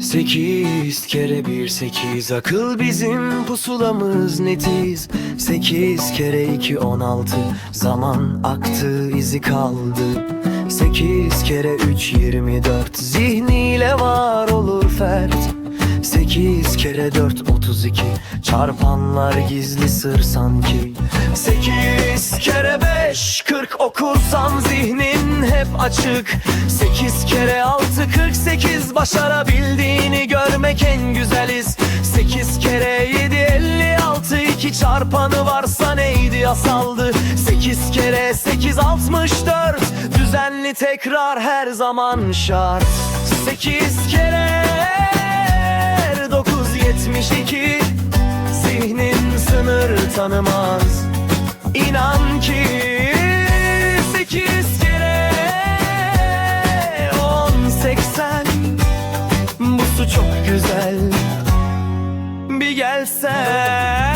Sekiz kere bir sekiz Akıl bizim pusulamız netiz. Sekiz kere iki on altı Zaman aktı izi kaldı. Sekiz kere üç yirmi dört Zihniyle var olur fert. Sekiz kere dört otuz iki Çarpanlar gizli sır sanki. Sekiz kere beş kırk Okursan zihnin hep açık. Sekiz kere altı Başarabildiğini görmek en güzeliz. Sekiz kere yedi elli altı iki çarpanı varsa neydi yasaldı Sekiz kere sekiz altmış dört. Düzenli tekrar her zaman şart. Sekiz kere dokuz yetmiş iki. Zihnin sınır tanımaz. İnan ki sekiz kere on seksen Bu su çok güzel. Bir gelsen